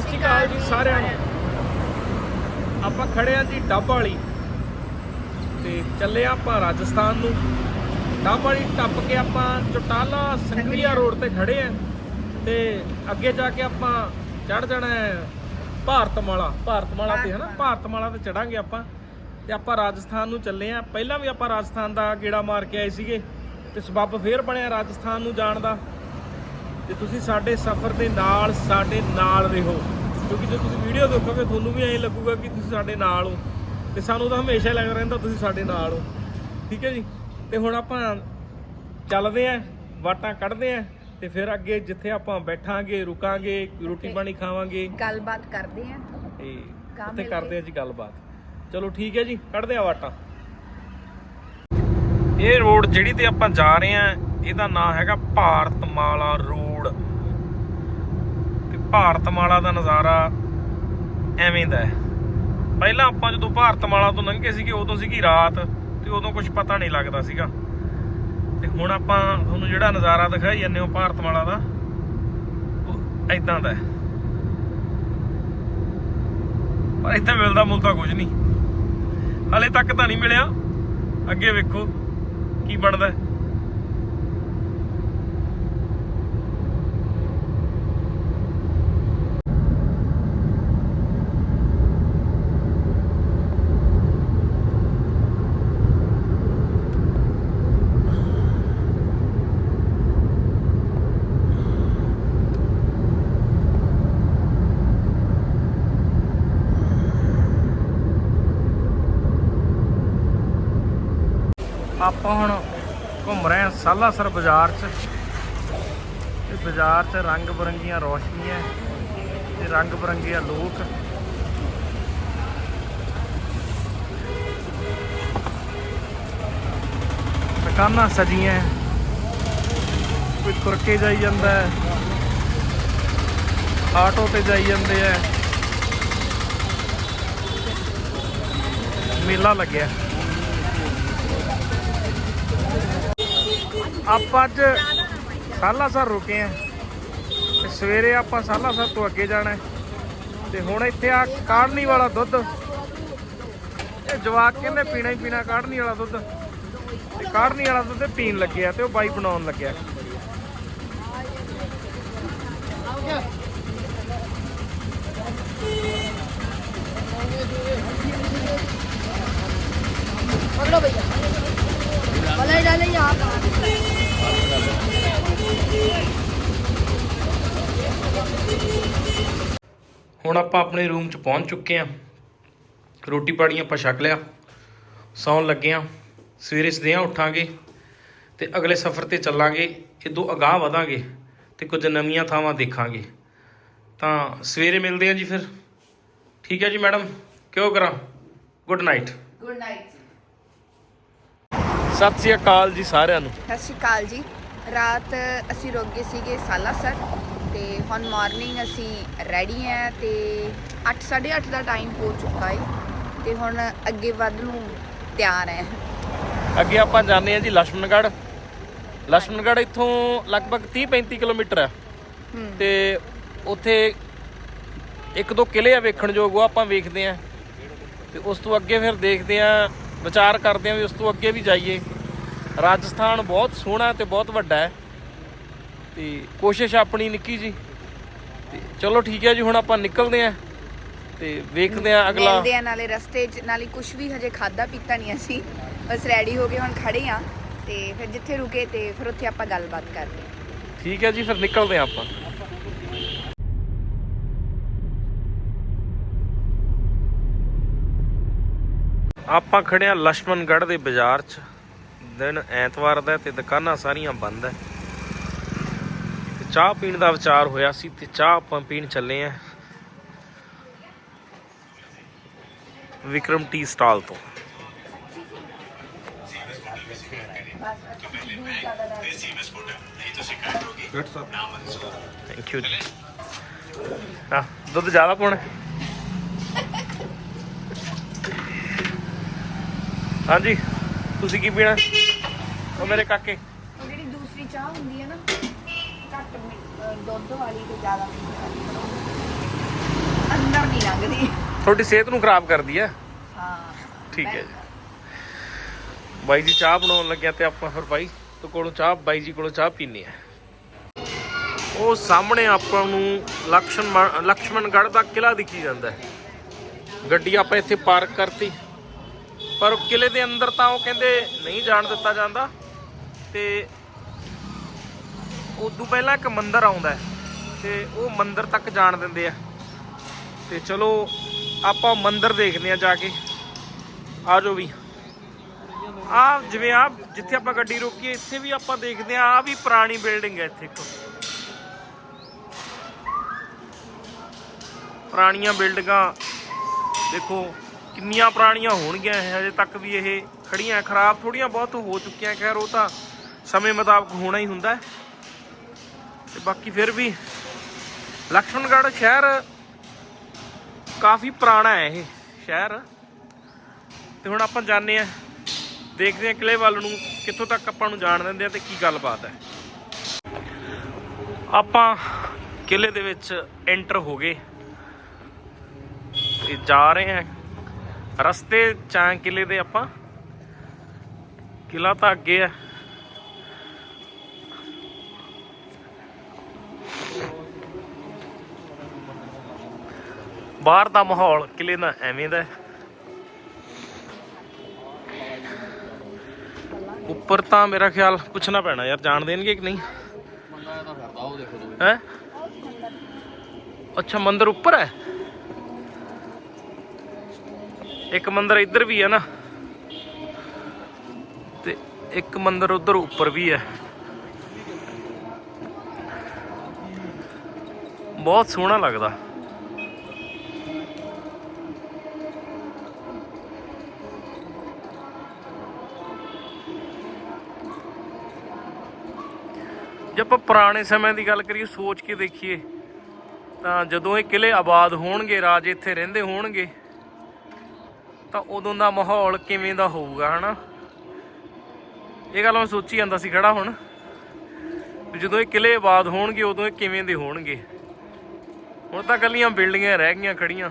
ਸਤਿ ਸ਼੍ਰੀ ਅਕਾਲ ਜੀ ਸਾਰਿਆਂ ਨੂੰ। ਆਪਾਂ ਖੜੇ ਆਂ ਜੀ ਡੱਬ ਵਾਲੀ। ਤੇ ਚੱਲੇ ਆਂ ਆਪਾਂ ਰਾਜਸਥਾਨ ਨੂੰ। ਡੱਬ ਵਾਲੀ ਟੱਪ ਕੇ ਆਪਾਂ ਚਟਾਲਾ ਸੰਗਰੀਆ ਰੋਡ ਤੇ ਖੜੇ ਆਂ। ਤੇ ਅੱਗੇ ਜਾ ਕੇ ਆਪਾਂ ਚੜ ਜਾਣਾ ਹੈ ਭਾਰਤਮਾਲਾ। ਭਾਰਤਮਾਲਾ ਤੇ ਹਨਾ? ਭਾਰਤਮਾਲਾ ਤੇ ਚੜਾਂਗੇ ਆਪਾਂ। ਤੇ ਆਪਾਂ ਰਾਜਸਥਾਨ ਨੂੰ ਚੱਲੇ ਆਂ। ਪਹਿਲਾਂ ਵੀ ਆਪਾਂ ਰਾਜਸਥਾਨ ਦਾ ਗੇੜਾ ਮਾਰ ਕੇ ਆਏ ਸੀਗੇ। ਤੇ ਸਬੱਬ ਫੇਰ ਬਣਿਆ ਰਾਜਸਥਾਨ ਨੂੰ ਜਾਣ ਦਾ। ਤੇ ਤੁਸੀਂ ਸਾਡੇ ਸਫ਼ਰ ਦੇ ਨਾਲ ਸਾਡੇ ਨਾਲ ਰਹੋ। ਕਿਉਂਕਿ ਜੇ ਤੁਸੀਂ ਵੀਡੀਓ ਦੇਖੋਗੇ ਤੁਹਾਨੂੰ ਵੀ ਐਂ ਲੱਗੂਗਾ ਕਿ ਤੁਸੀਂ ਸਾਡੇ ਨਾਲ ਹੋ। ਤੇ ਸਾਨੂੰ ਤਾਂ ਹਮੇਸ਼ਾ ਲੱਗਦਾ ਰਹਿੰਦਾ ਤੁਸੀਂ ਸਾਡੇ ਨਾਲ ਹੋ। ਠੀਕ ਹੈ ਜੀ? ਤੇ ਹੁਣ ਆਪਾਂ ਚੱਲਦੇ ਆਂ ਵਾਟਾਂ ਕੱਢਦੇ ਆਂ ਤੇ ਫਿਰ ਅੱਗੇ ਜਿੱਥੇ ਆਪਾਂ ਬੈਠਾਂਗੇ ਰੁਕਾਂਗੇ ਰੋਟੀ ਪਾਣੀ ਖਾਵਾਂਗੇ। ਗੱਲਬਾਤ ਕਰਦੇ ਆ ਤੇ ਉੱਥੇ ਮਿਲ ਕਰਦੇ ਆ ਜੀ ਗੱਲਬਾਤ। ਚਲੋ ਠੀਕ ਹੈ ਜੀ ਕੱਢਦੇ ਆ ਵਾਟਾਂ। ਇਹ ਰੋਡ ਜਿਹੜੀ ਤੇ ਆਪਾਂ ਜਾ ਰਹੇ ਆ ਇਹਦਾ ਨਾਮ ਹੈਗਾ ਭਾਰਤਮਾਲਾ ਰੋਡ। ਤੇ ਭਾਰਤਮਾਲਾ ਦਾ ਨਜ਼ਾਰਾ ਐਵੇਂ ਦਾ ਹੈ। ਪਹਿਲਾਂ ਆਪਾਂ ਜਦੋਂ ਭਾਰਤਮਾਲਾ ਤੋਂ ਲੰਘੇ ਸੀਗੇ, ਉਦੋਂ ਸੀਗੀ ਰਾਤ ਤੇ ਉਦੋਂ ਕੁਝ ਪਤਾ ਨਹੀਂ ਲੱਗਦਾ ਸੀਗਾ। ਤੇ ਹੁਣ ਆਪਾਂ ਤੁਹਾਨੂੰ ਜਿਹੜਾ ਨਜ਼ਾਰਾ ਦਿਖਾਈ ਜਾਂਦੇ ਹੋ ਭਾਰਤਮਾਲਾ ਦਾ, ਉਹ ਐਦਾਂ ਦਾ ਹੈ। ਪਰ ਇੱਥੇ ਮਿਲਦਾ ਮੁਲਦਾ ਕੁਝ ਨਹੀਂ। ਹਲੇ ਤੱਕ ਤਾਂ ਨਹੀਂ ਮਿਲਿਆ। ਅੱਗੇ ਵੇਖੋ ਕੀ ਬਣਦਾ ਆਪਾਂ ਹੁਣ ਘੁੰਮ ਰਹੇ ਹਾਂ ਸਾਲਾਸਰ ਬਾਜ਼ਾਰ 'ਚ। ਤੇ ਬਾਜ਼ਾਰ 'ਚ ਰੰਗ ਬਰੰਗੀਆਂ ਰੌਸ਼ਨੀਆਂ, ਤੇ ਰੰਗ ਬਰੰਗੀਆਂ ਲੋਕ। ਦੁਕਾਨਾਂ ਸਜੀਆਂ ਕੋਈ ਤੁਰ ਕੇ ਜਾਈ ਜਾਂਦਾ ਹੈ ਆਟੋ ਤੇ ਜਾਈ ਜਾਂਦੇ ਆ ਮੇਲਾ ਲੱਗਿਆ। ਆਪਾਂ ਅੱਜ ਸਾਲਾਸਰ ਰੁਕੇ ਆ। ਤੇ ਸਵੇਰੇ ਆਪਾਂ ਸਾਲਾਸਰ ਤੋਂ ਅੱਗੇ ਜਾਣਾ ਤੇ ਹੁਣ ਇੱਥੇ ਆ ਕਾੜਨੀ ਵਾਲਾ ਦੁੱਧ। ਇਹ ਜਵਾਕ ਕਹਿੰਦੇ ਪੀਣਾ ਹੀ ਪੀਣਾ ਕਾੜਨੀ ਵਾਲਾ ਦੁੱਧ। ਤੇ ਕਾੜਨੀ ਵਾਲਾ ਦੁੱਧ ਪੀਣ ਲੱਗਿਆ ਤੇ ਉਹ ਬਾਈ ਬਣਾਉਣ ਲੱਗਿਆ। ਅਗਲਾ ਭਈਆ भले डाले यहाँ ਹੁਣ ਆਪਾਂ ਆਪਣੇ ਰੂਮ 'ਚ ਪਹੁੰਚ ਚੁੱਕੇ ਆਂ ਰੋਟੀ ਪਾਣੀ ਆਪਾਂ ਛਕ ਲਿਆ ਸੌਣ ਲੱਗੇ ਆਂ ਸਵੇਰੇ ਸਦਿਆਂ ਉੱਠਾਂਗੇ ਤੇ ਅਗਲੇ ਸਫ਼ਰ ਤੇ ਚੱਲਾਂਗੇ ਇਦੋਂ ਅਗਾਹ ਵਧਾਂਗੇ ਤੇ ਕੁਝ ਨਵੀਆਂ ਥਾਵਾਂ ਦੇਖਾਂਗੇ ਤਾਂ ਸਵੇਰੇ ਮਿਲਦੇ ਆਂ ਜੀ ਫਿਰ ਠੀਕ ਹੈ ਜੀ ਮੈਡਮ ਕਿਉਂ ਕਰਾਂ good night good night Sat Sri ਅਕਾਲ ਜੀ ਸਾਰਿਆਂ ਨੂੰ। ਸਤਿ ਸ਼੍ਰੀ ਅਕਾਲ ਜੀ। ਰਾਤ ਅਸੀਂ ਰੁਕ ਗਏ ਸੀਗੇ ਸਾਲਾਸਰ ਤੇ ਹੁਣ ਮਾਰਨਿੰਗ ਅਸੀਂ ਰੈਡੀ ਆ ਤੇ 8:30 ਦਾ ਟਾਈਮ ਹੋ ਚੁੱਕਾ ਹੈ ਤੇ ਹੁਣ ਅੱਗੇ ਵੱਧ ਨੂੰ ਤਿਆਰ ਹੈ। ਅੱਗੇ ਆਪਾਂ ਜਾਂਦੇ ਆ ਜੀ ਲక్ష్ਮਣਗੜ੍ਹ ਲక్ష్ਮਣਗੜ੍ਹ ਇੱਥੋਂ ਲਗਭਗ 30-35 ਕਿਲੋਮੀਟਰ ਆ ਹੂੰ। ਤੇ ਉੱਥੇ ਇੱਕ ਦੋ ਕਿਲੇ ਆ ਵੇਖਣ ਯੋਗ ਉਹ ਆਪਾਂ ਵੇਖਦੇ ਆ ਤੇ ਉਸ ਤੋਂ ਅੱਗੇ ਫਿਰ ਦੇਖਦੇ ਆ ਵਿਚਾਰ ਕਰਦੇ ਆ ਵੀ ਉਸ ਤੋਂ ਅੱਗੇ ਵੀ ਜਾਈਏ। ਰਾਜਸਥਾਨ ਬਹੁਤ ਸੋਹਣਾ ਤੇ ਬਹੁਤ ਵੱਡਾ ਹੈ। ਤੇ ਕੋਸ਼ਿਸ਼ ਆਪਣੀ ਨਿੱਕੀ ਜੀ। ਤੇ ਚਲੋ ਠੀਕ ਹੈ ਜੀ ਹੁਣ ਆਪਾਂ ਨਿਕਲਦੇ ਆ ਤੇ ਵੇਖਦੇ ਆ ਅਗਲਾ। ਮਿਲਦੇ ਆ ਨਾਲੇ ਰਸਤੇ 'ਚ ਨਾਲੇ ਕੁਝ ਵੀ ਹਜੇ ਖਾਦਾ ਪੀਤਾ ਨਹੀਂ ਅਸੀਂ। ਬਸ ਰੈਡੀ ਹੋ ਕੇ ਹੁਣ ਖੜੇ ਆ ਤੇ ਫਿਰ ਜਿੱਥੇ ਰੁਕੇ ਤੇ ਫਿਰ ਉੱਥੇ ਆਪਾਂ ਗੱਲਬਾਤ ਕਰਦੇ ਹਾਂ। ਠੀਕ ਹੈ ਜੀ ਫਿਰ ਨਿਕਲਦੇ ਆ ਆਪਾਂ। ਆਪਾਂ ਖੜਿਆ ਲక్ష్ਮਣਗੜ੍ਹ ਦੇ ਬਾਜ਼ਾਰ 'ਚ। ਦਿਨ ਐਤਵਾਰ ਦਾ ਤੇ ਦੁਕਾਨਾਂ ਸਾਰੀਆਂ ਬੰਦ ਐ। ਤੇ ਚਾਹ ਪੀਣ ਦਾ ਵਿਚਾਰ ਹੋਇਆ ਸੀ ਤੇ ਚਾਹ ਆਪਾਂ ਪੀਣ ਚੱਲੇ ਆ। ਵਿਕਰਮ ਟੀ ਸਟਾਲ ਤੋਂ। ਥੈਂਕ ਯੂ ਹਾਂ ਦੁੱਧ ਜ਼ਿਆਦਾ ਪਾਉਣਾ ਹਾਂਜੀ। ਤੁਸੀਂ ਕੀ ਪੀਣਾ? ਉਹ ਮੇਰੇ ਕਾਕੇ। ਉਹ ਜਿਹੜੀ ਦੂਸਰੀ ਚਾਹ ਹੁੰਦੀ ਹੈ ਨਾ ਘੱਟ ਮਿ- ਅਹ ਦੁੱਧ ਵਾਲੀ ਤੇ ਜ਼ਿਆਦਾ ਮਿੱਠੀ ਵਾਲੀ। ਸਕਦੀ ਤੁਹਾਡੀ ਸਿਹਤ ਨੂੰ ਖਰਾਬ ਕਰਦੀ ਹੈ? ਹਾਂ। ਠੀਕ ਹੈ ਜੀ। ਬਾਈ ਜੀ ਚਾਹ ਬਣਾਉਣ ਲੱਗਿਆ ਤੇ ਆਪਾਂ ਫਿਰ ਬਾਈ ਤੋਂ ਕੋਲੋਂ ਚਾਹ ਬਾਈ ਜੀ ਕੋਲੋਂ ਚਾਹ ਪੀਣੀ ਹੈ। ਉਹ ਸਾਹਮਣੇ ਆਪਾਂ ਨੂੰ ਲਕਸ਼ਮਣ ਲਕਸ਼ਮਣਗੜ੍ਹ ਦਾ ਕਿਲਾ ਦਿਖੀ ਜਾਂਦਾ ਹੈ। ਗੱਡੀ ਆਪਾਂ ਇੱਥੇ ਪਾਰਕ ਕਰਤੀ। ਪਰ ਉਹ ਕਿਲੇ ਦੇ ਅੰਦਰ ਤਾਂ ਉਹ ਕਹਿੰਦੇ ਨਹੀਂ ਜਾਣ ਦਿੱਤਾ ਜਾਂਦਾ ਤੇ ਉਦੋਂ ਪਹਿਲਾਂ ਇੱਕ ਮੰਦਿਰ ਆਉਂਦਾ ਹੈ ਤੇ ਉਹ ਮੰਦਿਰ ਤੱਕ ਜਾਣ ਦਿੰਦੇ ਆ। ਤੇ ਚਲੋ ਆਪਾਂ ਮੰਦਿਰ ਦੇਖਦੇ ਆ ਜਾ ਕੇ। ਆ ਜਾਓ ਵੀ। ਆ ਜਿਵੇਂ ਆ ਜਿੱਥੇ ਆਪਾਂ ਗੱਡੀ ਰੋਕੀ ਇੱਥੇ ਵੀ ਆਪਾਂ ਦੇਖਦੇ ਆ ਆ ਵੀ ਪੁਰਾਣੀ ਬਿਲਡਿੰਗ ਹੈ ਇੱਥੇ ਇੱਕ। ਪੁਰਾਣੀਆਂ ਬਿਲਡਿੰਗਾਂ ਦੇਖੋ। ਕਿੰਨੀਆਂ ਪੁਰਾਣੀਆਂ ਹੋਣਗੀਆਂ ਇਹ, ਹਜੇ ਤੱਕ ਵੀ ਇਹ ਖੜੀਆਂ ਖਰਾਬ ਥੋੜੀਆਂ ਬਹੁਤ ਹੋ ਚੁੱਕੀਆਂ, ਖੈਰ ਉਹ ਤਾਂ ਸਮੇਂ ਮੁਤਾਬਕ ਹੋਣਾ ਹੀ ਹੁੰਦਾ ਹੈ। ਤੇ ਬਾਕੀ ਫਿਰ ਵੀ ਲਕਸ਼ਮਣਗੜ੍ਹ ਸ਼ਹਿਰ ਕਾਫੀ ਪੁਰਾਣਾ ਹੈ ਇਹ ਸ਼ਹਿਰ। ਤੇ ਹੁਣ ਆਪਾਂ ਜਾਣੇ ਆ ਦੇਖਦੇ ਆ ਕਿਲੇ ਵੱਲ ਨੂੰ ਕਿੱਥੋਂ ਤੱਕ ਆਪਾਂ ਨੂੰ ਜਾਣ ਦਿੰਦੇ ਆ ਤੇ ਕੀ ਗੱਲਬਾਤ ਹੈ। ਆਪਾਂ ਕਿਲੇ ਦੇ ਵਿੱਚ ਐਂਟਰ ਹੋ ਗਏ। ਤੇ ਜਾ ਰਹੇ ਆ ਰਸਤੇ ਚਾਂ ਕਿਲੇ ਦੇ ਆਪਾਂ। ਕਿਲਾ ਤਾਂ ਅੱਗੇ ਆ। ਬਾਹਰ ਦਾ ਮਾਹੌਲ ਕਿਲੇ ਦਾ ਐਵੇਂ ਦਾ। ਉੱਪਰ ਤਾਂ ਮੇਰਾ ਖਿਆਲ ਪੁੱਛਣਾ ਪੈਣਾ ਯਾਰ ਜਾਣ ਦੇਣਗੇ ਕਿ ਨਹੀਂ? ਹੈ? ਅੱਛਾ ਮੰਦਿਰ ਉੱਪਰ ਹੈ? ਇੱਕ ਮੰਦਿਰ ਇੱਧਰ ਵੀ ਹੈ ਨਾ। ਤੇ ਇੱਕ ਮੰਦਿਰ ਉਧਰ ਉੱਪਰ ਵੀ ਹੈ ਬਹੁਤ ਸੋਹਣਾ ਲੱਗਦਾ। ਜੇ ਆਪਾਂ ਪੁਰਾਣੇ ਸਮੇਂ ਦੀ ਗੱਲ ਕਰੀਏ, ਸੋਚ ਕੇ ਦੇਖੀਏ, ਤਾਂ ਜਦੋਂ ਇਹ ਕਿਲੇ ਆਬਾਦ ਹੋਣਗੇ, ਰਾਜੇ ਇੱਥੇ ਰਹਿੰਦੇ ਹੋਣਗੇ ਤਾਂ ਉਦੋਂ ਦਾ ਮਾਹੌਲ ਕਿਵੇਂ ਦਾ ਹੋਊਗਾ, ਹਨਾ? ਇਹ ਗੱਲ ਮੈਂ ਸੋਚੀ ਜਾਂਦਾ ਸੀ ਖੜਾ ਹੁਣ ਜਦੋਂ ਇਹ ਕਿਲੇ ਆਬਾਦ ਹੋਣਗੇ, ਉਦੋਂ ਇਹ ਕਿਵੇਂ ਦੇ ਹੋਣਗੇ? ਹੁਣ ਤਾਂ ਕੱਲੀਆਂ ਬਿਲਡਿੰਗਾਂ ਰਹਿ ਗਈਆਂ ਖੜੀਆਂ।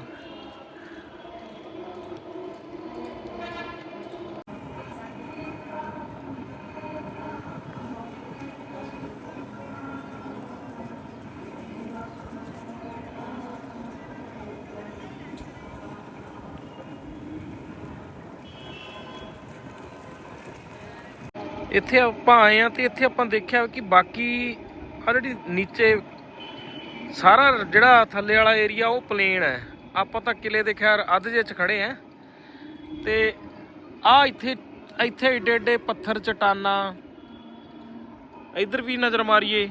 ਇੱਥੇ ਆਪਾਂ ਆਏ ਆ ਤੇ ਇੱਥੇ ਆਪਾਂ ਦੇਖਿਆ ਕਿ ਬਾਕੀ ਆ ਜਿਹੜੀ ਨੀਚੇ ਸਾਰਾ ਜਿਹੜਾ ਥੱਲੇ ਵਾਲਾ ਏਰੀਆ ਉਹ ਪਲੇਨ ਹੈ। ਆਪਾਂ ਤਾਂ ਕਿਲੇ ਦੇ ਖੈਰ ਅੱਧ ਜੇ ਚ ਖੜੇ ਆ ਤੇ ਆ ਇੱਥੇ ਇੱਥੇ ਏਡੇ ਏਡੇ ਪੱਥਰ, ਚਟਾਨਾ, ਇਧਰ ਵੀ ਨਜ਼ਰ ਮਾਰੀਏ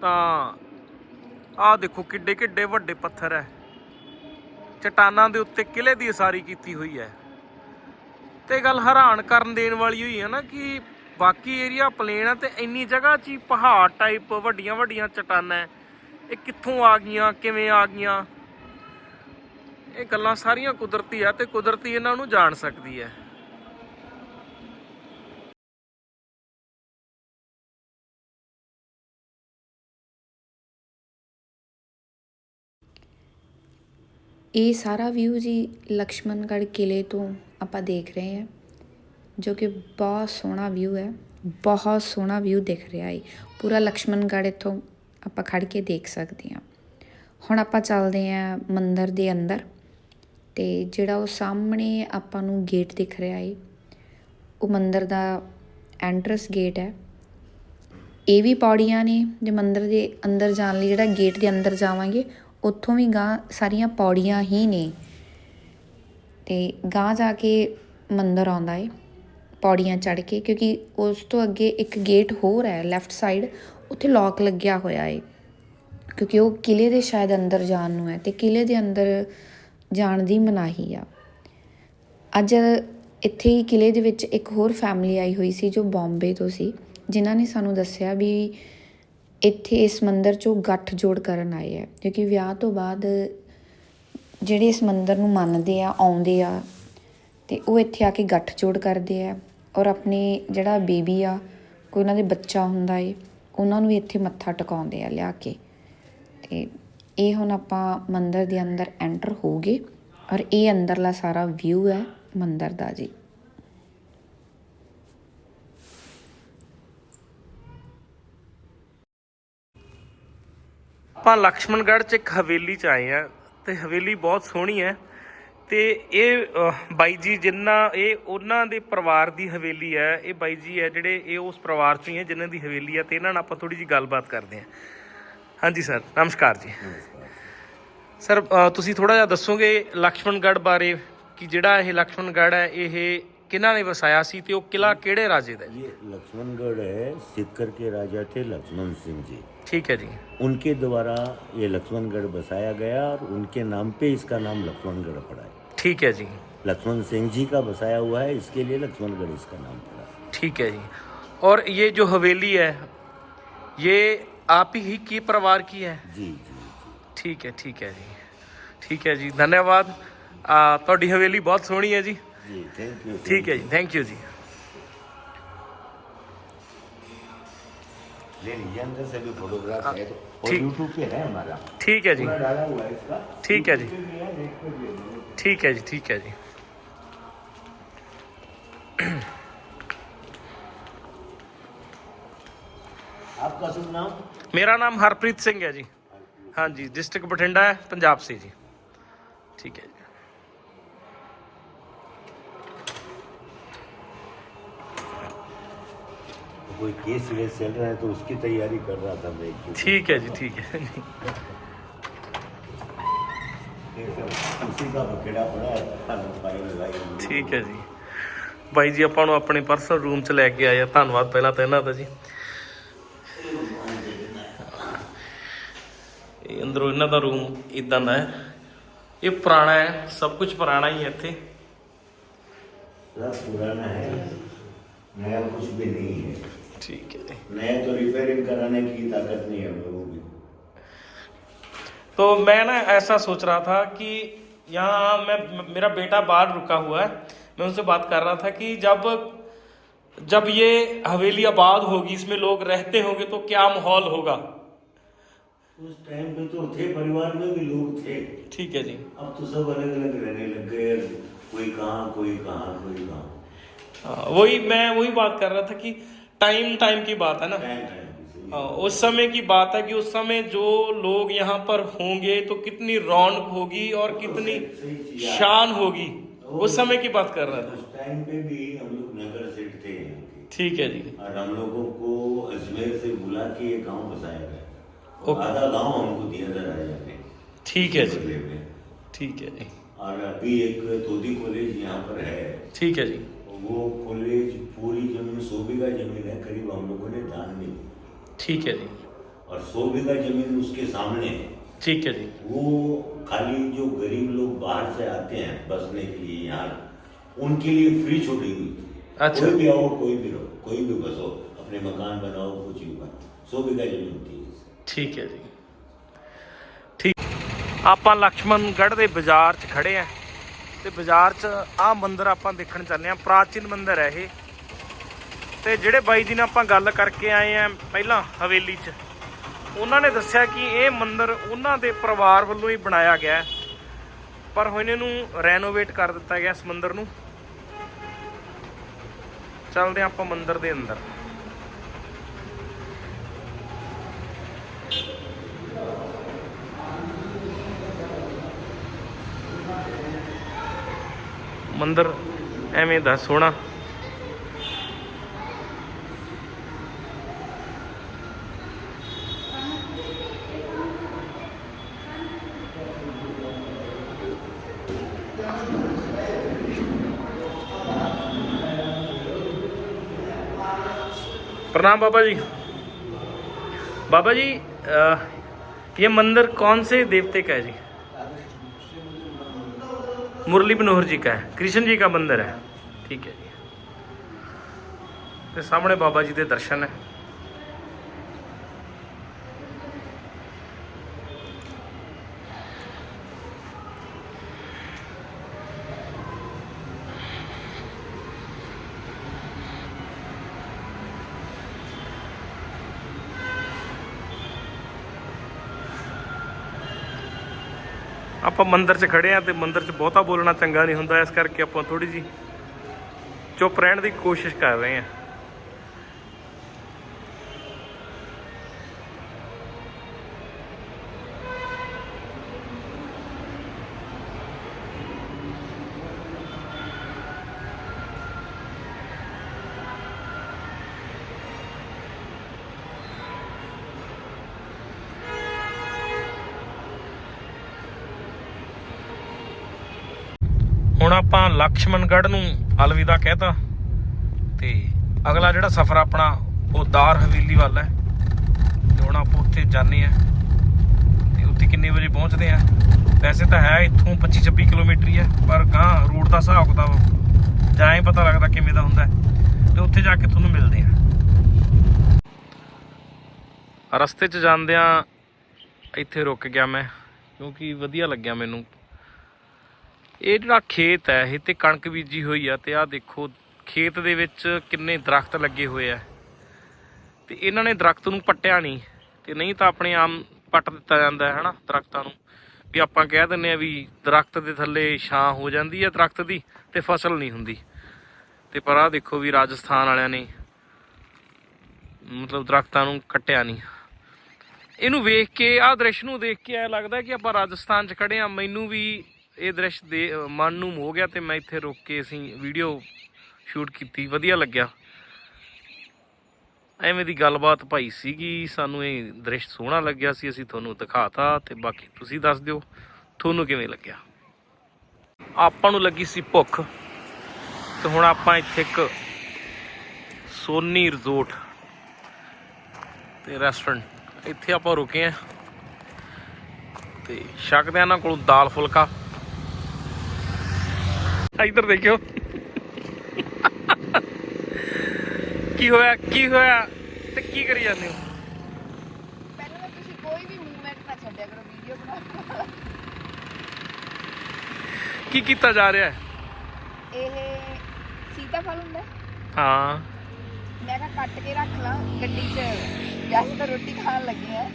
ਤਾਂ ਆਹ ਦੇਖੋ ਕਿੱਡੇ ਕਿੱਡੇ ਵੱਡੇ ਪੱਥਰ ਹੈ। ਚਟਾਨਾਂ ਦੇ ਉੱਤੇ ਕਿਲੇ ਦੀ ਉਸਾਰੀ ਕੀਤੀ ਹੋਈ ਹੈ। ਤੇ ਗੱਲ ਹੈਰਾਨ ਕਰਨ ਦੇਣ ਵਾਲੀ ਹੋਈ ਹੈ ਨਾ ਕਿ ਬਾਕੀ ਏਰੀਆ ਪਲੇਨ ਹੈ ਤੇ ਇੰਨੀ ਜਗ੍ਹਾ 'ਚ ਹੀ ਪਹਾੜ ਟਾਈਪ ਵੱਡੀਆਂ ਵੱਡੀਆਂ ਚਟਾਨਾਂ ਇਹ ਕਿੱਥੋਂ ਆ ਗਈਆਂ, ਕਿਵੇਂ ਆ ਗਈਆਂ? ਇਹ ਗੱਲਾਂ ਸਾਰੀਆਂ ਕੁਦਰਤੀ ਆ ਤੇ ਕੁਦਰਤੀ ਇਹਨਾਂ ਨੂੰ ਜਾਣ ਸਕਦੀ ਹੈ ਇਹ ਸਾਰਾ ਵਿਊ ਜੀ ਲਕਸ਼ਮਣਗੜ੍ਹ ਕਿਲੇ ਤੋਂ ਆਪਾਂ ਦੇਖ ਰਹੇ ਹਾਂ, ਜੋ ਕਿ ਬਹੁਤ ਸੋਹਣਾ ਵਿਊ ਹੈ, ਬਹੁਤ ਸੋਹਣਾ ਵਿਊ ਦਿਖ ਰਿਹਾ ਹੈ। ਪੂਰਾ ਲਕਸ਼ਮਣਗੜ੍ਹ ਇੱਥੋਂ ਆਪਾਂ ਖੜ ਕੇ ਦੇਖ ਸਕਦੇ ਹਾਂ। ਹੁਣ ਆਪਾਂ ਚੱਲਦੇ ਹਾਂ ਮੰਦਿਰ ਦੇ ਅੰਦਰ ਤੇ ਜਿਹੜਾ ਉਹ ਸਾਹਮਣੇ ਆਪਾਂ ਨੂੰ ਗੇਟ ਦਿਖ ਰਿਹਾ ਹੈ, ਉਹ ਮੰਦਿਰ ਦਾ ਐਂਟਰਸ ਗੇਟ ਹੈ। ਇਹ ਵੀ ਪੌੜੀਆਂ ਨੇ ਜੇ ਮੰਦਿਰ ਦੇ ਅੰਦਰ ਜਾਣ ਲਈ, ਜਿਹੜਾ ਗੇਟ ਦੇ ਅੰਦਰ ਜਾਵਾਂਗੇ, ਉੱਥੋਂ ਵੀ ਗਾਂ ਸਾਰੀਆਂ ਪੌੜੀਆਂ ਹੀ ਨੇ। ਅਤੇ ਗਾਂਹ ਜਾ ਕੇ ਮੰਦਰ ਆਉਂਦਾ ਏ, ਪੌੜੀਆਂ ਚੜ੍ਹ ਕੇ, ਕਿਉਂਕਿ ਉਸ ਤੋਂ ਅੱਗੇ ਇੱਕ ਗੇਟ ਹੋਰ ਹੈ ਲੈਫਟ ਸਾਈਡ ਉੱਥੇ ਲੋਕ ਲੱਗਿਆ ਹੋਇਆ ਏ। ਕਿਉਂਕਿ ਉਹ ਕਿਲੇ ਦੇ ਸ਼ਾਇਦ ਅੰਦਰ ਜਾਣ ਨੂੰ ਹੈ, ਤੇ ਕਿਲੇ ਦੇ ਅੰਦਰ ਜਾਣ ਦੀ ਮਨਾਹੀ ਆ। ਅੱਜ ਇੱਥੇ ਹੀ ਕਿਲੇ ਦੇ ਵਿੱਚ ਇੱਕ ਹੋਰ ਫੈਮਿਲੀ ਆਈ ਹੋਈ ਸੀ, ਜੋ ਬੰਬੇ ਤੋਂ ਸੀ, ਜਿਨ੍ਹਾਂ ਨੇ ਸਾਨੂੰ ਦੱਸਿਆ ਵੀ ਇੱਥੇ ਇਸ ਮੰਦਰ 'ਚੋਂ ਗੱਠ ਜੋੜ ਕਰਨ ਆਏ ਆ, ਕਿਉਂਕਿ ਵਿਆਹ ਤੋਂ ਬਾਅਦ ਜਿਹੜੇ ਇਸ ਮੰਦਰ ਨੂੰ ਮੰਨਦੇ ਆ, ਆਉਂਦੇ ਆ, ਤੇ ਉਹ ਇੱਥੇ ਆ ਕੇ ਗੱਠਜੋੜ ਕਰਦੇ ਆ ਔਰ ਆਪਣੇ ਜਿਹੜਾ ਬੇਬੀ ਆ, ਕੋਈ ਉਹਨਾਂ ਦੇ ਬੱਚਾ ਹੁੰਦਾ ਏ, ਉਹਨਾਂ ਨੂੰ ਵੀ ਇੱਥੇ ਮੱਥਾ ਟਿਕਾਉਂਦੇ ਆ ਲਿਆ ਕੇ। ਤੇ ਇਹ ਹੁਣ ਆਪਾਂ ਮੰਦਰ ਦੇ ਅੰਦਰ ਐਂਟਰ ਹੋ ਗਏ ਔਰ ਇਹ ਅੰਦਰਲਾ ਸਾਰਾ ਵਿਊ ਹੈ ਮੰਦਰ ਦਾ ਜੀ। ਆਪਾਂ ਲਕਸ਼ਮਣਗੜ੍ਹ 'ਚ ਇੱਕ ਹਵੇਲੀ 'ਚ ਆਏ ਆ। ਤੇ ਹਵੇਲੀ ਬਹੁਤ ਸੋਹਣੀ ਹੈ। ਤੇ ਇਹ ਬਾਈ ਜੀ ਜਿੰਨਾ, ਇਹ ਉਹਨਾਂ ਦੇ ਪਰਿਵਾਰ ਦੀ ਹਵੇਲੀ ਹੈ। ਇਹ ਬਾਈ ਜੀ ਹੈ ਜਿਹੜੇ, ਇਹ ਉਸ ਪਰਿਵਾਰ ਚੋਂ ਹੀ ਹੈ, ਜਿਨ੍ਹਾਂ ਦੀ ਹਵੇਲੀ ਹੈ। ਤੇ ਇਹਨਾਂ ਨਾਲ ਆਪਾਂ ਥੋੜੀ ਜੀ ਗੱਲਬਾਤ ਕਰਦੇ ਹਾਂ। ਹਾਂਜੀ ਸਰ, ਨਮਸਕਾਰ ਜੀ। ਸਰ ਤੁਸੀਂ ਥੋੜਾ ਜਿਹਾ ਦੱਸੋਗੇ ਲਕਸ਼ਮਣਗੜ੍ਹ ਬਾਰੇ ਕਿ ਜਿਹੜਾ ਇਹ ਲਕਸ਼ਮਣਗੜ੍ਹ ਹੈ, ਇਹ ਕਿਹਨਾਂ ਨੇ ਵਸਾਇਆ ਸੀ ਤੇ ਉਹ ਕਿਲਾ ਕਿਹੜੇ ਰਾਜੇ ਦਾ ਹੈ ਜੀ? ये लक्ष्मणगढ़ है सिक्कर के राजा थे लक्ष्मण सिंह जी ਠੀਕ ਹੈ ਜੀ उनके द्वारा ये लक्ष्मणगढ़ बसाया गया और उनके नाम पे इसका नाम लक्ष्मणगढ़ पड़ा है ਠੀਕ ਹੈ ਜੀ लक्ष्मण सिंह जी का बसाया हुआ है इसके लिए लक्ष्मणगढ़ इसका नाम पड़ा ठीक है जी और ये जो हवेली है ये आप ही की परिवार की है जी जी जी ਠੀਕ ਹੈ ਠੀਕ ਹੈ ਜੀ ਠੀਕ ਹੈ ਜੀ ਧੰਨਵਾਦ ਆ ਤੁਹਾਡੀ ਹਵੇਲੀ ਬਹੁਤ ਸੋਹਣੀ ਹੈ ਜੀ ठीक है जी थैंक यू जी हाँ, ठीक है जी. ठीक है जी. ठीक है जी ठीक है जी. आपका शुभ नाम? मेरा नाम हरप्रीत सिंह है जी. हाँ जी डिस्ट्रिक्ट बठिंडा है पंजाब से जी. ठीक है कोई केस वेस चल रहा है तो उसकी तैयारी कर रहा था मैं क्योंकि ਠੀਕ ਹੈ ਜੀ ਠੀਕ ਹੈ ਜੀ उसी का बखेड़ा पड़ा है खाना पाई लगाई ਠੀਕ ਹੈ ਜੀ ਬਾਈ ਜੀ ਆਪਾਂ ਨੂੰ ਆਪਣੇ ਪਰਸਨਲ ਰੂਮ 'ਚ ਲੈ ਕੇ ਆਏ ਆ ਧੰਨਵਾਦ ਪਹਿਲਾਂ ਤਾਂ ਇਹਨਾਂ ਦਾ ਜੀ ਇਹ ਅੰਦਰੋਂ ਇਹਨਾਂ ਦਾ ਰੂਮ ਇਦਾਂ ਦਾ ਹੈ ਇਹ ਪੁਰਾਣਾ ਹੈ ਸਭ ਕੁਝ ਪੁਰਾਣਾ ਹੀ ਹੈ ਇੱਥੇ सब पुराना है नया कुछ भी नहीं है ठीक है। मैं तो रिपेयरिंग कराने की ताकत नहीं है हम तो मैं ना ऐसा सोच रहा था कि यहाँ मैं मेरा बेटा बाहर रुका हुआ है। मैं उनसे बात कर रहा था कि जब जब ये हवेली आबाद होगी इसमें लोग रहते होंगे तो क्या माहौल होगा? उस टाइम पे तो थे परिवार में भी लोग थे। ठीक है जी। अब तो सब अलग अलग रहने लग गए कोई कहा कोई कहा कोई कहा। हाँ, वही मैं वही बात कर रहा था कि टाइम टाइम की बात है ना? सही। हाँ, उस समय की बात है कि उस समय जो लोग यहाँ पर होंगे तो कितनी रौनक होगी और कितनी सही शान होगी। उस समय की बात कर रहा था उस टाइम पे भी हम लोग नगर सेठ थे ठीक है जी। और हम लोगों को अजमेर से बुला के ये गाँव बसाया गया आधा गाँव हमको दिया था राजा ने ठीक है जी। ठीक है जी। और अभी एक तोदी कॉलेज यहाँ पर है। ठीक है जी। वो कॉलेज पूरी जमीन सौ बीघा जमीन है करीब हम लोगों ने दान में दी ठीक है जी और सौ बीघा जमीन उसके सामने है ठीक है जी वो खाली जो गरीब लोग बाहर से आते हैं बसने के लिए यहाँ उनके लिए फ्री छोड़ी हुई थी अच्छा। कोई भी आओ कोई भी रहो कोई भी बसो अपने मकान बनाओ कुछ भी बनाओ सौ बीघा जमीन थी ਠੀਕ ਹੈ ਜੀ ਠੀਕ ਆਪਾਂ ਲਕਸ਼ਮਣਗੜ੍ਹ ਦੇ ਬਾਜ਼ਾਰ 'ਚ ਖੜੇ ਆਂ ਤੇ ਬਾਜ਼ਾਰ 'ਚ ਆਹ ਮੰਦਿਰ ਆਪਾਂ ਦੇਖਣ ਚੱਲੇ ਆ ਪ੍ਰਾਚੀਨ ਮੰਦਿਰ ਹੈ ਇਹ। ਤੇ ਜਿਹੜੇ ਬਾਈ ਜੀ ਨਾਲ ਆਪਾਂ ਗੱਲ ਕਰਕੇ ਆਏ ਆ ਪਹਿਲਾਂ ਹਵੇਲੀ 'ਚ, ਉਹਨਾਂ ਨੇ ਦੱਸਿਆ ਕਿ ਇਹ ਮੰਦਿਰ ਉਹਨਾਂ ਦੇ ਪਰਿਵਾਰ ਵੱਲੋਂ ਹੀ ਬਣਾਇਆ ਗਿਆ ਪਰ ਹੁਣ ਇਹਨੂੰ ਰੈਨੋਵੇਟ ਕਰ ਦਿੱਤਾ ਗਿਆ ਇਸ ਮੰਦਿਰ ਨੂੰ। ਚੱਲਦੇ ਹਾਂ ਆਪਾਂ ਮੰਦਿਰ ਦੇ ਅੰਦਰ। ਮੰਦਿਰ ਐਵੇਂ ਦਾ ਸੋਹਣਾ प्रणाम बाबा जी बाबा जी अ, ये मंदिर कौन से देवते का है जी मुरली मनोहर जी का है कृष्ण जी का मंदिर है ठीक है जी ਤੇ ਸਾਹਮਣੇ ਬਾਬਾ ਜੀ ਦੇ ਦਰਸ਼ਨ ਹੈ ਆਪਾਂ ਮੰਦਰ 'ਚ ਖੜੇ ਆ ਤੇ ਮੰਦਰ 'ਚ ਬਹੁਤਾ ਬੋਲਣਾ ਚੰਗਾ ਨਹੀਂ ਹੁੰਦਾ, ਇਸ ਕਰਕੇ ਆਪਾਂ ਥੋੜੀ ਜੀ ਚੁੱਪ ਰਹਿਣ ਦੀ ਕੋਸ਼ਿਸ਼ ਕਰ ਰਹੇ ਆ। ਹੁਣ ਆਪਾਂ ਲਕਸ਼ਮਨਗੜ੍ਹ ਨੂੰ ਅਲਵਿਦਾ ਕਹਿਤਾ ਤੇ ਅਗਲਾ ਜਿਹੜਾ ਸਫ਼ਰ ਆਪਣਾ, ਉਹ ਦਾਰ ਹਵੇਲੀ ਵੱਲ ਹੈ। ਹੁਣ ਆਪਾਂ ਉੱਥੇ ਜਾਣੇ ਆ ਤੇ ਉੱਥੇ ਕਿੰਨੇ ਵਜੇ ਪਹੁੰਚਦੇ ਆ ਵੈਸੇ ਤਾਂ ਹੈ ਇੱਥੋਂ 25 26 ਕਿਲੋਮੀਟਰ ਹੀ ਹੈ, ਪਰ ਕਾਂ ਰੂਟ ਦਾ ਹਿਸਾਬ ਕਿਤਾਬ ਜਾਏ ਪਤਾ ਲੱਗਦਾ ਕਿਵੇਂ ਦਾ ਹੁੰਦਾ ਤੇ ਉੱਥੇ ਜਾ ਕੇ ਤੁਹਾਨੂੰ ਮਿਲਦੇ ਆ ਰਸਤੇ 'ਚ ਜਾਂਦਿਆਂ ਇੱਥੇ ਰੁਕ ਗਿਆ ਮੈਂ, ਕਿਉਂਕਿ ਵਧੀਆ ਲੱਗਿਆ ਮੈਨੂੰ। ਇਹ ਜਿਹੜਾ ਖੇਤ ਹੈ, ਇਹ ਤੇ ਕਣਕ ਬੀਜੀ ਹੋਈ ਆ ਤੇ ਆਹ ਦੇਖੋ, ਖੇਤ ਦੇ ਵਿੱਚ ਕਿੰਨੇ ਦਰਖਤ ਲੱਗੇ ਹੋਏ ਆ। ਤੇ ਇਹਨਾਂ ਨੇ ਦਰਖਤ ਨੂੰ ਪੱਟਿਆ ਨਹੀਂ। ਤੇ ਨਹੀਂ ਤਾਂ ਆਪਣੇ ਆਮ ਪੱਟ ਦਿੱਤਾ ਜਾਂਦਾ ਹੈ ਹਨਾ, ਦਰਖਤਾਂ ਨੂੰ। ਵੀ ਆਪਾਂ ਕਹਿ ਦਿੰਨੇ ਆ ਵੀ ਦਰਖਤ ਦੇ ਥੱਲੇ ਛਾਂ ਹੋ ਜਾਂਦੀ ਹੈ ਦਰਖਤ ਦੀ ਤੇ ਫਸਲ ਨਹੀਂ ਹੁੰਦੀ। ਤੇ ਪਰ ਆਹ ਦੇਖੋ ਵੀ ਰਾਜਸਥਾਨ ਵਾਲਿਆਂ ਨੇ ਮਤਲਬ ਦਰਖਤਾਂ ਨੂੰ ਕੱਟਿਆ ਨਹੀਂ। ਇਹਨੂੰ ਵੇਖ ਕੇ, ਆਹ ਦ੍ਰਿਸ਼ ਨੂੰ ਦੇਖ ਕੇ ਐ ਲੱਗਦਾ ਕਿ ਆਪਾਂ ਰਾਜਸਥਾਨ 'ਚ ਖੜੇ ਆ। ਮੈਨੂੰ ਵੀ ਇਹ ਦ੍ਰਿਸ਼ ਦੇ ਮਨ ਨੂੰ ਮੋਹ ਗਿਆ ਤੇ ਮੈਂ ਇੱਥੇ ਰੁਕ ਕੇ ਅਸੀਂ ਵੀਡੀਓ ਸ਼ੂਟ ਕੀਤੀ। ਵਧੀਆ ਲੱਗਿਆ। ਐਵੇਂ ਦੀ ਗੱਲਬਾਤ ਭਾਈ ਸੀਗੀ, ਸਾਨੂੰ ਇਹ ਦ੍ਰਿਸ਼ ਸੋਹਣਾ ਲੱਗਿਆ ਸੀ, ਅਸੀਂ ਤੁਹਾਨੂੰ ਦਿਖਾਤਾ ਤੇ ਬਾਕੀ ਤੁਸੀਂ ਦੱਸ ਦਿਓ, ਤੁਹਾਨੂੰ ਕਿਵੇਂ ਲੱਗਿਆ। ਆਪਾਂ ਨੂੰ ਲੱਗੀ ਸੀ ਭੁੱਖ ਤੇ ਹੁਣ ਆਪਾਂ ਇੱਥੇ ਇੱਕ ਸੋਨੀ ਰਿਜ਼ੋਰਟ ਤੇ ਰੈਸਟੋਰੈਂਟ ਇੱਥੇ ਆਪਾਂ ਰੁਕੇ ਆ ਤੇ ਛਕਦੇ ਆ ਇਹਨਾਂ ਕੋਲੋਂ ਦਾਲ ਫੁਲਕਾ। ਇੱਧਰ ਦੇਖਿਓ। ਕੀ ਹੋਇਆ ਕੀ ਹੋਇਆ ਤੇ ਕੀ ਕਰੀ ਜਾਂਦੇ ਹੋ? ਪਹਿਲਾਂ ਤਾਂ ਤੁਸੀਂ ਕੋਈ ਵੀ ਮੂਵਮੈਂਟ ਨਾ ਛੱਡਿਆ ਕਰੋ ਵੀਡੀਓ ਬਣਾ ਕੀ ਕੀਤਾ ਜਾ ਰਿਹਾ ਹੈ? ਇਹ ਸੀਤਾਫਲ ਹੁੰਦਾ ਹੈ। ਹਾਂ। ਮੈਂ ਕਿਹਾ ਕੱਟ ਕੇ ਰੱਖ ਲਾਂ ਗੱਡੀ 'ਚ ਵੈਸੇ ਤਾਂ ਰੋਟੀ ਖਾਣ ਲੱਗੇ ਆ।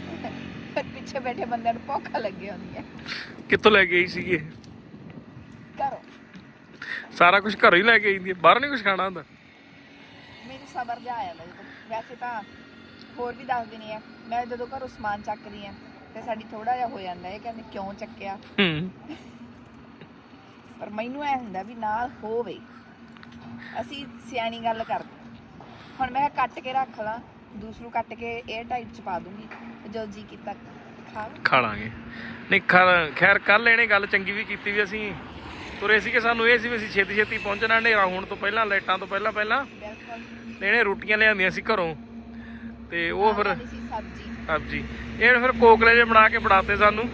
ਪਰ ਪਿੱਛੇ ਬੈਠੇ ਬੰਦਿਆਂ ਨੂੰ ਭੁੱਖ ਲੱਗੀ ਹੁੰਦੀ ਹੈ। ਕਿੱਥੋਂ ਲੈ ਕੇ ਆਈ ਸੀਗੀ ਸਾਰਾ ਕੁਝ ਘਰੋਂ ਹੀ ਲੈ ਕੇ ਆਈ ਦੀ ਬਾਹਰ ਨਹੀਂ ਕੁਝ ਖਾਣਾ ਹੁੰਦਾ। ਮੈਨੂੰ ਸਬਰ ਜਾ ਆ ਜਾਂਦਾ ਜਦੋਂ। ਵੈਸੇ ਤਾਂ ਹੋਰ ਵੀ ਦੱਸ ਦਿੰਦੀ ਆ ਮੈਂ ਜਦੋਂ ਘਰੋਂ ਸਮਾਨ ਚੱਕਦੀ ਆ ਤੇ ਸਾਡੀ ਥੋੜਾ ਜਿਹਾ ਹੋ ਜਾਂਦਾ ਇਹ ਕਹਿੰਦੇ ਕਿਉਂ ਚੱਕਿਆ? ਹੂੰ। ਪਰ ਮੈਨੂੰ ਐ ਹੁੰਦਾ ਵੀ ਨਾਲ ਹੋਵੇ। ਅਸੀਂ ਸਿਆਣੀ ਗੱਲ ਕਰਦੇ ਹੁਣ ਮੈਂ ਕੱਟ ਕੇ ਰੱਖ ਲਾਂ ਦੂਸਰੂ ਕੱਟ ਕੇ 에ਅਰ ਟਾਈਟ ਚ ਪਾ ਦੂੰਗੀ ਤੇ ਜੋ ਜੀ ਕੀਤਾ ਖਾ ਲਓ। ਖਾ ਲਾਂਗੇ। ਨਹੀਂ ਖੈਰ ਖੈਰ ਕੱਲ ਇਹਨੇ ਗੱਲ ਚੰਗੀ ਵੀ ਕੀਤੀ ਵੀ ਅਸੀਂ ਤੁਰੇ ਸੀ ਕਿ ਸਾਨੂੰ ਇਹ ਸੀ ਵੀ ਅਸੀਂ ਛੇਤੀ ਛੇਤੀ ਪਹੁੰਚਣਾ ਹਨੇਰਾ ਹੋਣ ਤੋਂ ਪਹਿਲਾਂ ਲਾਈਟਾਂ ਤੋਂ ਪਹਿਲਾਂ ਪਹਿਲਾਂ ਤੇ ਇਹਨੇ ਰੋਟੀਆਂ ਲਿਆਂਦੀਆਂ ਸੀ ਘਰੋਂ। ਤੇ ਉਹ ਫਿਰ ਸਬਜ਼ੀ। ਸਬਜੀ। ਇਹਨੇ ਫਿਰ ਕੋਕਲੇ ਜੇ ਬਣਾ ਕੇ ਫੜਾਤੇ ਸਾਨੂੰ।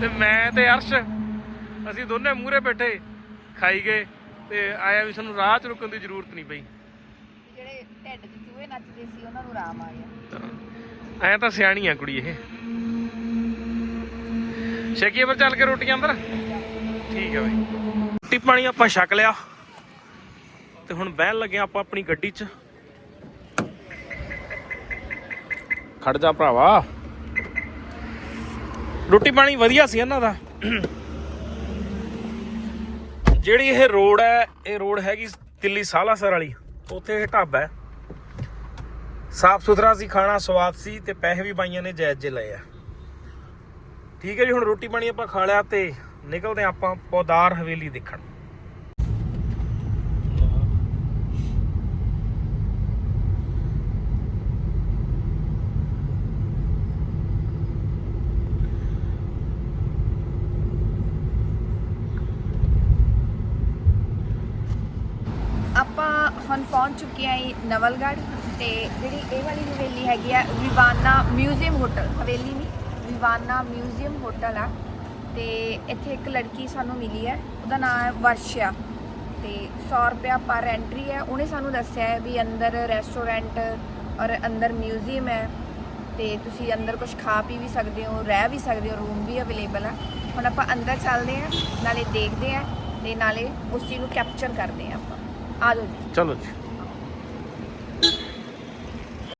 ਤੇ ਮੈਂ ਤੇ ਅਰਸ਼ ਅਸੀਂ ਦੋਨੇ ਮੂਹਰੇ ਬੈਠੇ ਖਾਈ ਗਏ। ਤੇ ਆਇਆ ਵੀ ਸਾਨੂੰ ਰਾਹ 'ਚ ਰੁਕਣ ਦੀ ਜ਼ਰੂਰਤ ਨਹੀਂ ਪਈ। ਜਿਹੜੇ ਢਿੱਡ 'ਚ ਚੂਹੇ ਨੱਚਦੇ ਸੀ ਉਹਨਾਂ ਨੂੰ ਆਰਾਮ ਆ ਗਿਆ। ਐ ਤਾਂ ਸਿਆਣੀ ਆ ਕੁੜੀ ਇਹ। ਛਕੀਏ ਫਿਰ ਚੱਲ ਕੇ ਰੋਟੀਆਂ ਅੰਦਰ। ਠੀਕ ਹੈ ਬਈ। ਰੋਟੀ ਪਾਣੀ ਆਪਾਂ ਛਕ ਲਿਆ। ਤੇ ਹੁਣ ਬਹਿਣ ਲੱਗੇ ਆਪਾਂ ਆਪਣੀ ਗੱਡੀ 'ਚ। ਖੜ ਜਾ ਭਰਾਵਾ। ਰੋਟੀ ਪਾਣੀ ਵਧੀਆ ਸੀ ਇਹਨਾਂ ਦਾ। ਜਿਹੜੀ ਇਹ ਰੋਡ ਹੈ, ਇਹ ਰੋਡ ਹੈਗੀ ਦਿੱਲੀ ਸਾਲਾਸਰ ਵਾਲੀ। ਉੱਥੇ ਇਹ ਢਾਬਾ ਹੈ। ਸਾਫ਼ ਸੁਥਰਾ ਸੀ, ਖਾਣਾ ਸਵਾਦ ਸੀ ਤੇ ਪੈਸੇ ਵੀ ਬਾਈਆਂ ਨੇ ਜਾਇਜ਼ ਜੇ ਲਏ ਆ। ਠੀਕ ਹੈ ਜੀ, ਹੁਣ ਰੋਟੀ ਪਾਣੀ ਆਪਾਂ ਖਾ ਲਿਆ ਤੇ ਨਿਕਲਦੇ ਹਾਂ ਆਪਾਂ ਪੌਦਾਰ ਹਵੇਲੀ ਦੇਖਣ। ਆਪਾਂ ਹੁਣ ਪਹੁੰਚ ਚੁੱਕੇ ਆਂ ਨਵਲਗੜ੍ਹ ਤੇ ਜਿਹੜੀ ਇਹ ਵਾਲੀ ਹਵੇਲੀ ਹੈਗੀ ਆ, ਵਿਵਾਨਾ ਮਿਊਜ਼ੀਅਮ ਹੋਟਲ। ਹਵੇਲੀ ਨਹੀਂ, ਵਿਵਾਨਾ ਮਿਊਜ਼ੀਅਮ ਹੋਟਲ ਆ। ਤੇ ਇੱਥੇ ਇੱਕ ਲੜਕੀ ਸਾਨੂੰ ਮਿਲੀ ਹੈ, ਉਹਦਾ ਨਾਮ ਹੈ ਵਰਸ਼ਾ ਤੇ 100 ਰੁਪਿਆ ਪਰ ਐਂਟਰੀ ਹੈ। ਉਹਨੇ ਸਾਨੂੰ ਦੱਸਿਆ ਹੈ ਵੀ ਅੰਦਰ ਰੈਸਟੋਰੈਂਟ ਔਰ ਅੰਦਰ ਮਿਊਜ਼ੀਅਮ ਹੈ ਤੇ ਤੁਸੀਂ ਅੰਦਰ ਕੁਝ ਖਾ ਪੀ ਵੀ ਸਕਦੇ ਹੋ, ਰਹਿ ਵੀ ਸਕਦੇ ਹੋ ਰੂਮ ਵੀ ਅਵੇਲੇਬਲ ਹੈ ਹੁਣ ਆਪਾਂ ਅੰਦਰ ਚੱਲਦੇ ਹਾਂ, ਨਾਲੇ ਦੇਖਦੇ ਹਾਂ ਤੇ ਨਾਲੇ ਉਸ ਚੀਜ਼ ਨੂੰ ਕੈਪਚਰ ਕਰਦੇ ਹਾਂ ਆਪਾਂ। ਆ ਜਾਓ ਜੀ। ਚਲੋ ਜੀ।